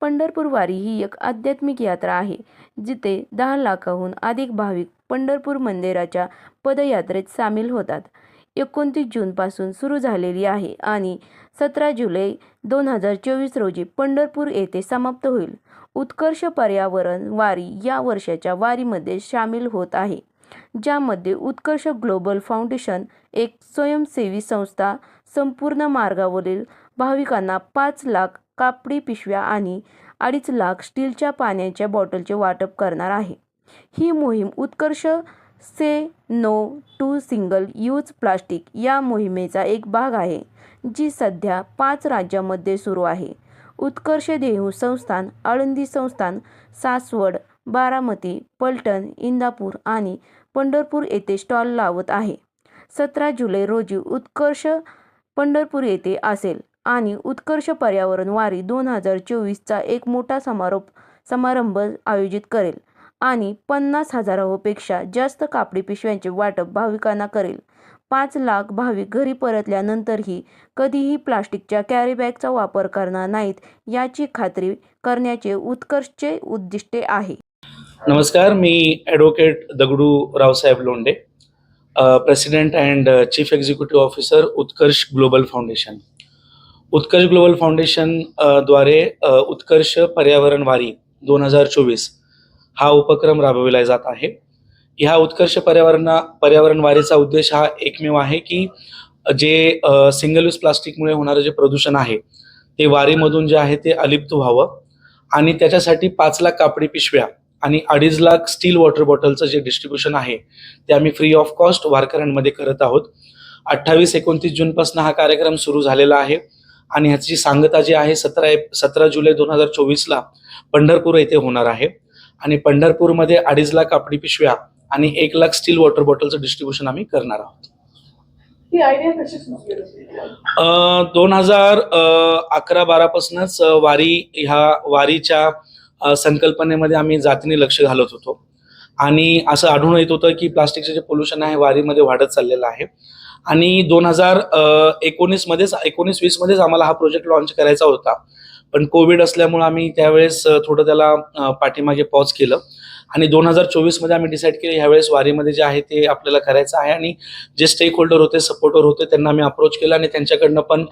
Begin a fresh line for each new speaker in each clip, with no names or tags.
पंढरपूर वारी ही एक आध्यात्मिक यात्रा आहे जिथे दहा लाखाहून अधिक भाविक पंढरपूर मंदिराच्या पदयात्रेत सामील होतात. एकोणतीस जूनपासून सुरू झालेली आहे आणि सतरा जुलै दोन हजार चोवीस रोजी पंढरपूर येथे समाप्त होईल. उत्कर्ष पर्यावरण वारी या वर्षाच्या वारीमध्ये सामील होत आहे. ज्यामध्ये उत्कर्ष ग्लोबल फाउंडेशन एक स्वयंसेवी संस्था संपूर्ण मार्गावरील भाविकांना पाच लाख कापडी पिशव्या आणि अडीच लाख स्टीलच्या पाण्याच्या बॉटलचे वाटप करणार आहे. ही मोहीम Utkarsh say no to single use plastic या मोहिमेचा एक भाग आहे जी सध्या पाच राज्यांमध्ये सुरू आहे. उत्कर्ष देहू संस्थान आळंदी संस्थान सासवड बारामती पलटण इंदापूर आणि पंढरपूर येथे स्टॉल लावत आहे. सतरा जुलै रोजी उत्कर्ष पंढरपूर येथे असेल आणि उत्कर्ष पर्यावरण वारी दोन हजार चोवीसचा एक मोठा समारोप समारंभ आयोजित करेल आणि पन्नास हजारापेक्षा जास्त कापडी पिशव्यांचे वाटप भाविकांना करेल. पाच लाख भाविक घरी परतल्यानंतरही कधीही प्लास्टिकच्या कॅरीबॅगचा वापर करणार नाहीत याची खात्री करण्याचे उत्कर्षचे उद्दिष्टे आहे.
नमस्कार मी advocate Dagdu Raosaheb Londe president and chief executive officer Utkarsh global foundation. Utkarsh global फाउंडेशनद्वारे Utkarsh पर्यावरण वारी दोन हजार चोवीस हा उपक्रम राबविला जात आहे. ह्या उत्कर्ष पर्यावरण पर्यावरण वारीचा उद्देश हा एकमेव आहे की जे सिंगल यूज प्लास्टिकमुळे होणारं जे प्रदूषण आहे ते वारीमधून जे आहे ते अलिप्त व्हावं आणि त्याच्यासाठी पाच लाख कापडी पिशव्या आणि अडीच लाख स्टील वॉटर बॉटलचं जे डिस्ट्रीब्युशन आहे ते आम्ही फ्री ऑफ कॉस्ट वारकऱ्यांमध्ये करत आहोत. अठ्ठावीस एकोणतीस जूनपासून हा कार्यक्रम सुरू झालेला आहे. आणि ह्याची सांगता जी आहे सतरा सतरा जुलै दोन हजार चोवीसला पंढरपूर येथे होणार आहे. आणि पंढरपूरमध्ये अडीच लाख कापडी पिशव्या आणि एक लाख स्टील वॉटर बॉटलचं डिस्ट्रीब्युशन आम्ही करणार आहोत. दोन हजार अकरा बारापासूनच वारी ह्या वारीच्या संकल्पनेमध्ये आम्ही जातीने लक्ष घालत होतो. आणि असं आढळून येत होतं की प्लास्टिकचं जे पोल्युशन आहे वारीमध्ये वाढत चाललेलं आहे. आणि दोन हजार एकोणीसमध्येच एकोणीस वीसमध्येच आम्हाला हा प्रोजेक्ट लॉन्च करायचा होता. पण कोविड असल्यामुळे आम्ही त्यावेळेस थोडं त्याला पाठीमागे पॉज केलं. आणि दोन हजार चोवीसमध्ये आम्ही डिसाईड केलं ह्यावेळेस वारीमध्ये जे आहे ते आपल्याला करायचं आहे. आणि जे स्टेक होल्डर होते सपोर्टर होते त्यांना आम्ही अप्रोच केला आणि त्यांच्याकडनं पण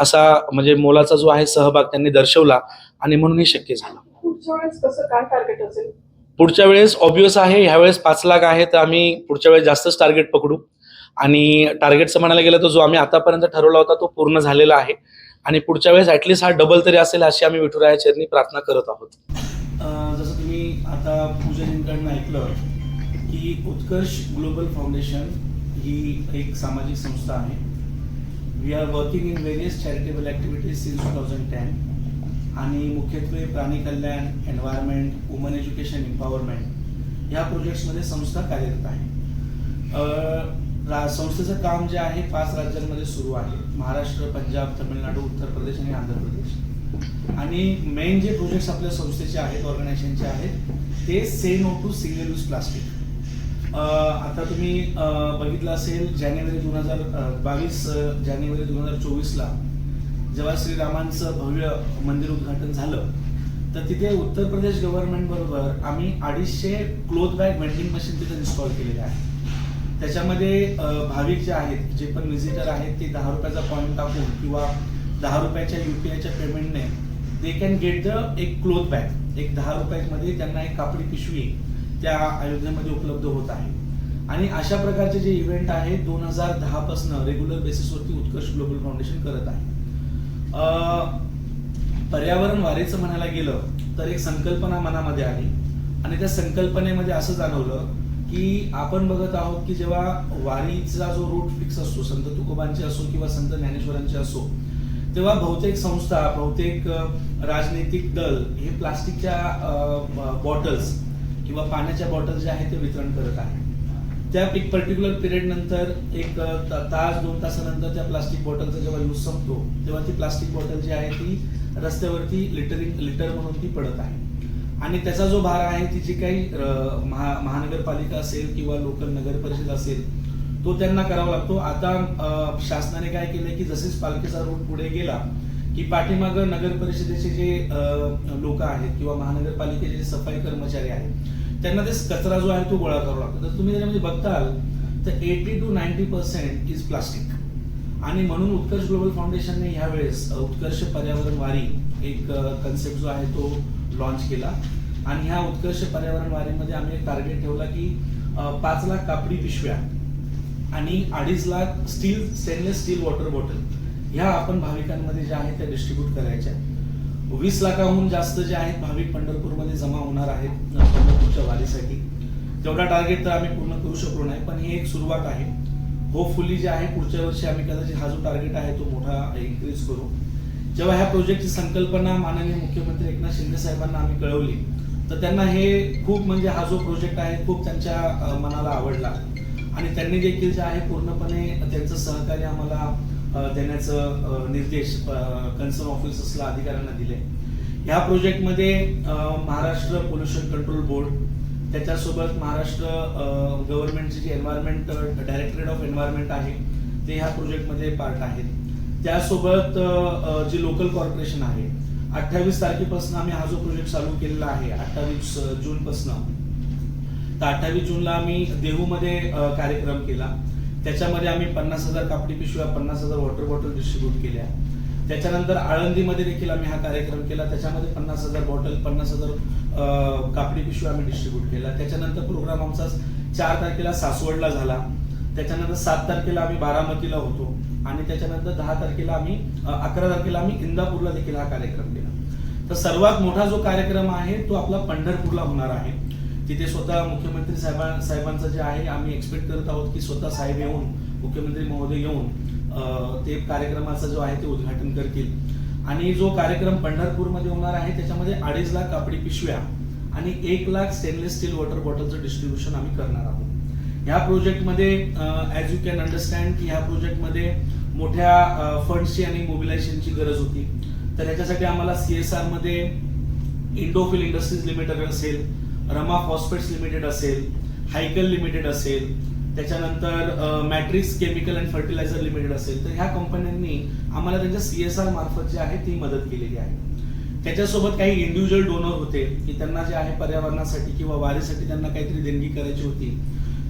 असा म्हणजे मोलाचा जो आहे सहभाग त्यांनी दर्शवला. आणि म्हणून हे शक्य झालं.
पुढच्या वेळेस कसं काय टार्गेट असेल?
पुढच्या वेळेस ऑब्विस आहे ह्यावेळेस पाच लाख आहे तर आम्ही पुढच्या वेळेस जास्तच टार्गेट पकडू. आणि टार्गेटचं म्हणायला गेलं तर जो आम्ही आतापर्यंत ठरवला होता तो पूर्ण झालेला आहे. आणि पुढच्या वेळेस ऍटलिस्ट हा डबल तरी असेल अशी आम्ही विठुराया चरणी प्रार्थना करत आहोत.
जसं तुम्ही आता पूजनकडनं ऐकलं की उत्कर्ष ग्लोबल फाउंडेशन ही एक सामाजिक संस्था आहे. We are working in various charitable activities since two thousand ten आणि मुख्यत्वे प्राणी कल्याण एन्व्हायरमेंट वुमन एज्युकेशन एम्पॉवरमेंट या प्रोजेक्ट्समध्ये संस्था कार्यरत आहे. रा- संस्थेचं काम जे आहे पाच राज्यांमध्ये सुरू आहे. महाराष्ट्र पंजाब तमिळनाडू उत्तर प्रदेश आणि आंध्र प्रदेश. आणि मेन जे प्रोजेक्ट्स आपल्या संस्थेचे आहेत ऑर्गनायझेशनचे आहेत ते say no to single use plastic आता तुम्ही बघितलं असेल जानेवारी दोन हजार बावीस जानेवारी दोन हजार चोवीसला जेव्हा श्रीरामांचं भव्य मंदिर उद्घाटन झालं तर तिथे उत्तर प्रदेश गव्हर्नमेंट बरोबर आम्ही अडीचशे क्लोथ बॅग वेंडिंग मशीन तिथे इन्स्टॉल केलेले आहे त्याच्यामध्ये भाविक जे आहेत जे पण व्हिजिटर आहेत ते दहा रुपयाचा पॉईंट टाकून किंवा दहा रुपयाच्या युपीआयच्या पेमेंटने दे कॅन गेट द एक क्लोथ बॅग एक दहा रुपयामध्ये त्यांना एक कापडी पिशवी त्या अयोध्येमध्ये उपलब्ध होत आहे. आणि अशा प्रकारचे जे इव्हेंट आहे दोन हजार दहापासून रेग्युलर बेसिसवरती उत्कर्ष ग्लोबल फाउंडेशन करत आहे. पर्यावरण वारीचं म्हणायला गेलं तर एक संकल्पना मनामध्ये आली. आणि त्या संकल्पनेमध्ये असं जाणवलं की आपण बघत आहोत की जेव्हा वारीचा जो रूट फिक्स असतो संत तुकोबांची असो किंवा संत ज्ञानेश्वरांची असो तेव्हा बहुतेक संस्था बहुतेक राजनैतिक दल हे प्लास्टिकच्या बॉटल्स किंवा पाण्याच्या बॉटल्स जे आहेत ते वितरण करत आहे त्या एक पर्टिक्युलर पिरियड नंतर एक तास दोन तासानंतर त्या प्लास्टिक बॉटलचा जेव्हा यूज संपतो तेव्हा ती प्लास्टिक बॉटल जी आहे ती रस्त्यावरती लिटरिंग लिटर म्हणून ती पडत आहे. आणि त्याचा जो भार आहे ती जी काही महा महानगरपालिका असेल किंवा लोकल नगर परिषद असेल तो त्यांना करावा लागतो. आता शासनाने काय केलंय की जसेच पालखीचा रूट पुढे गेला की पाठीमागं नगर परिषदेचे जे लोक आहेत किंवा महानगरपालिकेचे जे सफाई कर्मचारी आहेत त्यांना ते कचरा जो आहे तो गोळा करावा लागतो. तर तुम्ही त्याच्यामध्ये बघताल तर eighty to ninety percent is plastic आणि म्हणून उत्कर्ष ग्लोबल फाउंडेशनने ह्यावेळेस उत्कर्ष पर्यावरण वारी एक कन्सेप्ट जो आहे तो लॉन्च केला. आणि ह्या उत्कर्ष पर्यावरण वारीमध्ये आम्ही एक टार्गेट ठेवला की पाच लाख कापडी पिशव्या आणि अडीच lakh steel stainless steel water bottle ह्या आपण भाविकांमध्ये ज्या आहेत त्या डिस्ट्रीब्यूट करायच्या. वीस लाखाहून जास्त जे आहेत भाविक पंढरपूरमध्ये जमा होणार आहेत पंढरपूरच्या वारीसाठी. तेवढा टार्गेट तर आम्ही पूर्ण करू शकलो नाही पण ही एक सुरुवात आहे. होपफुली जे आहे पुढच्या वर्षी आम्ही कदाचित हा जो टार्गेट आहे तो मोठा इन्क्रीज करू. जेव्हा ह्या प्रोजेक्टची संकल्पना माननीय मुख्यमंत्री एकनाथ शिंदे साहेबांना आम्ही कळवली तर त्यांना हे खूप म्हणजे हा जो प्रोजेक्ट आहे खूप त्यांच्या मनाला आवडला. आणि त्यांनी देखील जे आहे पूर्णपणे त्यांचं सहकार्य आम्हाला देण्याचं निर्देश कन्सर्न ऑफिसर्सला अधिकाऱ्यांना दिले. ह्या प्रोजेक्टमध्ये महाराष्ट्र पोल्युशन कंट्रोल बोर्ड त्याच्यासोबत महाराष्ट्र गव्हर्नमेंटचे जे एन्व्हायरमेंट डायरेक्टरेट ऑफ एन्व्हायरमेंट आहे ते ह्या प्रोजेक्टमध्ये पार्ट आहेत. त्यासोबत जे लोकल कॉर्पोरेशन आहे अठ्ठावीस तारखेपासून आम्ही हा जो प्रोजेक्ट चालू केलेला आहे अठ्ठावीस जूनपासून. तर अठ्ठावीस जूनला आम्ही देहूमध्ये कार्यक्रम केला. त्याच्यामध्ये आम्ही पन्नास हजार कापडी पिशव्या पन्नास हजार वॉटर बॉटल डिस्ट्रीब्यूट केल्या. त्याच्यानंतर आळंदीमध्ये देखील आम्ही हा कार्यक्रम केला. त्याच्यामध्ये पन्नास हजार बॉटल पन्नास हजार कापडी पिशव्या आम्ही डिस्ट्रीब्यूट केला त्याच्यानंतर प्रोग्राम आमचा चार तारखेला सासवडला झाला. त्याच्यानंतर सात तारखेला आम्ही बारामतीला होतो. आणि त्याच्यानंतर दहा तारखेला आम्ही अकरा तारखेला आम्ही इंदापूरला देखील हा कार्यक्रम केला. तर सर्वात मोठा जो कार्यक्रम आहे तो आपला पंढरपूरला होणार आहे. तिथे स्वतः मुख्यमंत्री साहेबां साहेबांचं जे आहे आम्ही एक्सपेक्ट करत आहोत की स्वतः साहेब येऊन मुख्यमंत्री महोदय येऊन ते कार्यक्रमाचा जो आहे ते उद्घाटन करतील. आणि जो कार्यक्रम पंढरपूरमध्ये होणार आहे त्याच्यामध्ये अडीच लाख कापडी पिशव्या आणि एक लाख स्टेनलेस स्टील वॉटर बॉटलचं डिस्ट्रीब्युशन आम्ही करणार आहोत. ह्या प्रोजेक्टमध्ये ॲज यू कॅन अंडरस्टँड की ह्या प्रोजेक्टमध्ये मोठ्या फंड्सची आणि मोबिलायझेशनची गरज होती. तर ह्याच्यासाठी आम्हाला सी एस आरमध्ये इंडोफिल इंडस्ट्रीज लिमिटेड असेल रमा फॉस्फेट्स लिमिटेड असेल हायकल लिमिटेड असेल त्याच्यानंतर matrix chemical and fertilizer limited असेल तर ह्या कंपन्यांनी आम्हाला त्यांच्या सी एस आर मार्फत जे आहे ती मदत केलेली आहे. त्याच्यासोबत काही इंडिव्हिज्युअल डोनर होते की त्यांना जे आहे पर्यावरणासाठी किंवा वारीसाठी त्यांना काहीतरी देणगी करायची होती.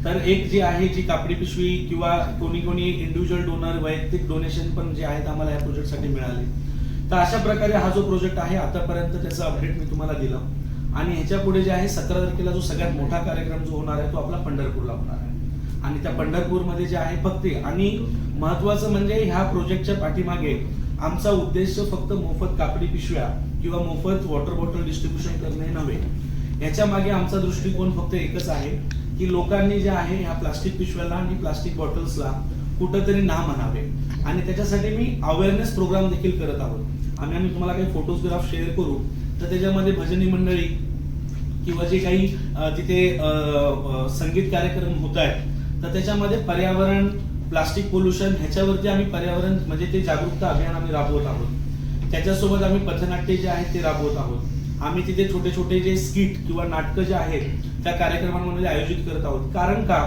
तर एक जी आहे जी कापडी पिशवी किंवा कोणी कोणी इंडिव्हिज्युअल डोनर वैयक्तिक डोनेशन पण जे आहेत आम्हाला या प्रोजेक्टसाठी मिळाले. तर अशा प्रकारे हा जो प्रोजेक्ट आहे आतापर्यंत त्याचं अपडेट मी तुम्हाला दिलं. आणि ह्याच्या पुढे जे आहे सतरा तारखेला जो सगळ्यात मोठा कार्यक्रम जो होणार आहे तो आपला पंढरपूरला होणार आहे. आणि त्या पंढरपूरमध्ये जे आहे फक्त आणि महत्वाचं म्हणजे ह्या प्रोजेक्टच्या पाठीमागे आमचा उद्देश फक्त मोफत कापडी पिशव्या किंवा मोफत वॉटर बॉटल डिस्ट्रीब्युशन करणे नव्हे. याच्या मागे आमचा दृष्टिकोन फक्त एकच आहे की लोकांनी जे आहे ह्या प्लास्टिक पिशव्याला आणि प्लास्टिक बॉटल्सला कुठंतरी ना म्हणावे. आणि त्याच्यासाठी मी अवेअरनेस प्रोग्राम देखील करत आहोत. आम्ही आम्ही तुम्हाला काही फोटोग्राफ शेअर करू तर त्याच्यामध्ये भजनी मंडळी किंवा जे काही तिथे संगीत कार्यक्रम होत आहेत तर त्याच्यामध्ये पर्यावरण प्लास्टिक पोल्युशन ह्याच्यावरती आम्ही पर्यावरण म्हणजे ते जागरूकता अभियान आम्ही राबवत आहोत. त्याच्यासोबत आम्ही पथनाट्य जे आहेत ते राबवत आहोत. आम्ही तिथे छोटे छोटे जे स्किट किंवा नाटकं जे आहेत त्या कार्यक्रमांमध्ये आयोजित करत आहोत. कारण का?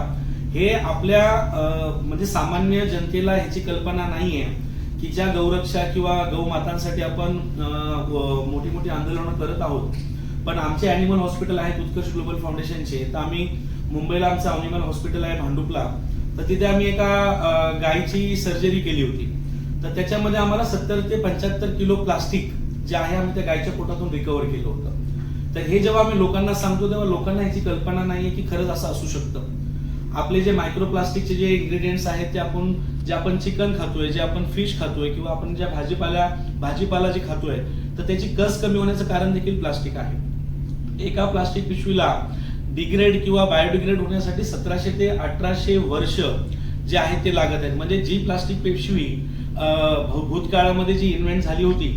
हे आपल्या म्हणजे सामान्य जनतेला ह्याची कल्पना नाही आहे की ज्या गौरक्षा किंवा गौमातांसाठी आपण मोठी मोठी आंदोलनं करत आहोत. पण आमचे अॅनिमल हॉस्पिटल आहेत उत्कर्ष ग्लोबल फाउंडेशनचे तर आम्ही मुंबईला आमचं अॅनिमल हॉस्पिटल आहे भांडुपला. तर तिथे आम्ही एका गायीची सर्जरी केली होती. तर त्याच्यामध्ये आम्हाला सत्तर ते पंच्याहत्तर किलो प्लास्टिक जे आहे आम्ही त्या गायीच्या पोटातून रिकव्हर केलं होतं. तर हे जेव्हा आम्ही लोकांना सांगतो तेव्हा लोकांना ह्याची कल्पना नाहीये की खरंच असं असू शकतं. आपले जे मायक्रोप्लास्टिकचे जे इन्ग्रेडियंट्स आहेत ते आपण जे आपण चिकन खातोय जे आपण फिश खातोय किंवा आपण ज्या भाजीपाला भाजीपाला जे खातोय तर त्याची कस कमी होण्याचं कारण देखील प्लास्टिक आहे. एका प्लास्टिक पिशवीला डिग्रेड किंवा बायोडिग्रेड होण्यासाठी सतराशे ते अठराशे वर्ष जे आहेत ते लागत आहेत. म्हणजे जी प्लास्टिक पिशवी भूतकाळामध्ये जी इन्व्हेंट झाली होती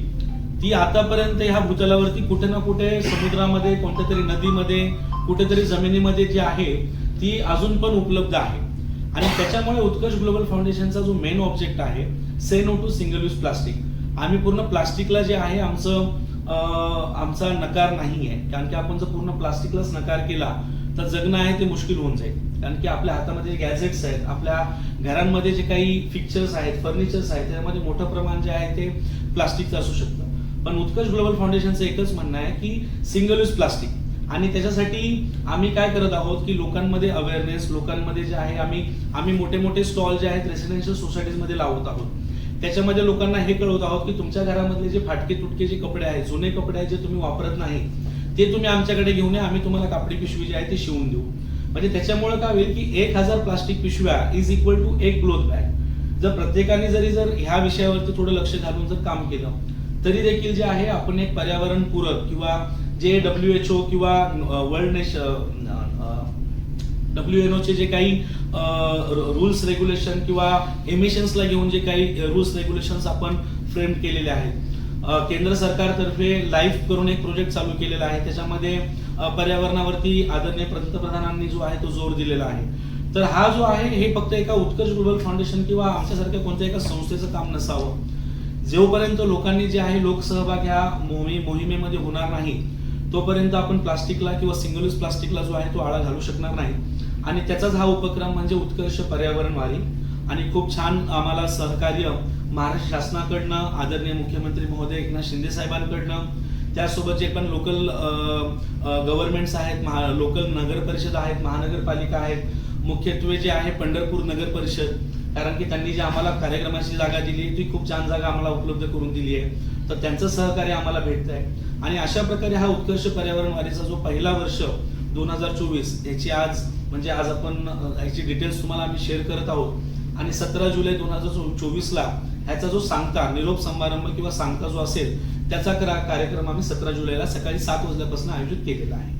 ती आतापर्यंत ह्या भूतलावरती कुठे ना कुठे समुद्रामध्ये कोणत्या तरी नदीमध्ये कुठेतरी जमिनीमध्ये जे आहे ती अजून पण उपलब्ध आहे. आणि त्याच्यामुळे उत्कर्ष ग्लोबल फाउंडेशनचा जो मेन ऑब्जेक्ट आहे say no to single use plastic. आम्ही पूर्ण प्लास्टिकला जे आहे आमचं आमचा नकार नाही आहे. कारण की आपण जर पूर्ण प्लास्टिकलाच नकार केला तर तर जगणं आहे ते मुश्किल होऊन जाईल. कारण की आपल्या हातामध्ये गॅजेट्स आहेत आपल्या घरांमध्ये जे काही फिक्चर्स आहेत फर्निचर्स आहेत त्यामध्ये मोठं प्रमाण जे आहे ते प्लास्टिकचं असू शकतं. पण उत्कर्ष ग्लोबल फाउंडेशनचं एकच म्हणणं आहे की सिंगल यूज प्लास्टिक. आणि त्याच्यासाठी आम्ही काय करत आहोत की लोकांमध्ये अवेअरनेस लोकांमध्ये जे आहे आम्ही आम्ही मोठे मोठे स्टॉल जे आहेत रेसिडेन्शियल सोसायटीजमध्ये लावत आहोत. त्याच्यामध्ये लोकांना हे कळवत आहोत की तुमच्या घरामधले जे फाटके तुटके जे कपडे आहेत जुने कपडे आहेत जे तुम्ही वापरत नाही ते तुम्ही आमच्याकडे घेऊन या आम्ही तुम्हाला कापडी पिशवी जी आहे ती शिवून देऊ. म्हणजे त्याच्यामुळे काय होईल की एक हजार प्लास्टिक पिशव्या इज इक्वल टू एक क्लोथ बॅग जर प्रत्येकाने जरी जर ह्या विषयावरती थोडं लक्ष घालून जर काम केलं तरी देखील जे आहे आपण एक पर्यावरण पूरक किंवा जे डब्ल्यू एच ओ किंवा वर्ल्ड नेश डब्ल्यू एन ओचे जे काही रूल्स रेग्युलेशन किंवा एमिशन्सला घेऊन जे काही रूल्स रेग्युलेशन्स आपण फ्रेम केलेले आहेत. केंद्र सरकारतर्फे लाईफ करून एक प्रोजेक्ट चालू केलेला आहे. त्याच्यामध्ये पर्यावरणावरती आदरणीय पंतप्रधानांनी जो आहे तो जोर दिलेला आहे. तर हा जो आहे हे फक्त एका उत्कर्ष ग्लोबल फाउंडेशन किंवा आमच्यासारख्या कोणत्या एका संस्थेचं काम नसावं. जोपर्यंत लोकांनी जे आहे लोकसहभाग ह्या मोही मोहिमेमध्ये होणार नाही तोपर्यंत आपण प्लास्टिकला किंवा सिंगल यूज प्लास्टिकला जो आहे तो आळा घालू शकणार नाही. आणि त्याचाच हा उपक्रम म्हणजे उत्कर्ष पर्यावरण वारी. आणि खूप छान आम्हाला सहकार्य महाराष्ट्र शासनाकडनं आदरणीय मुख्यमंत्री महोदय एकनाथ शिंदे साहेबांकडनं त्यासोबत जे पण लोकल गव्हर्नमेंट्स आहेत महा लोकल नगर परिषद आहेत महानगरपालिका आहेत मुख्यत्वे जे आहे पंढरपूर नगर परिषद कारण की त्यांनी जी आम्हाला कार्यक्रमाची जागा दिली ती खूप छान जागा आम्हाला उपलब्ध करून दिली आहे. तर त्यांचं सहकार्य आम्हाला भेटत आहे आणि अशा प्रकारे हा उत्कर्ष पर्यावरण वारीचा जो पहिला वर्ष दोन हजार चोवीस याची आज म्हणजे आज आपण याची डिटेल्स तुम्हाला आम्ही शेअर करत आहोत. आणि सतरा जुलै दोन हजार चोवीसला ह्याचा जो सांगता निरोप समारंभ किंवा सांगता जो असेल त्याचा कार्यक्रम आम्ही सतरा जुलैला सकाळी सात वाजल्यापासून आयोजित केलेला आहे.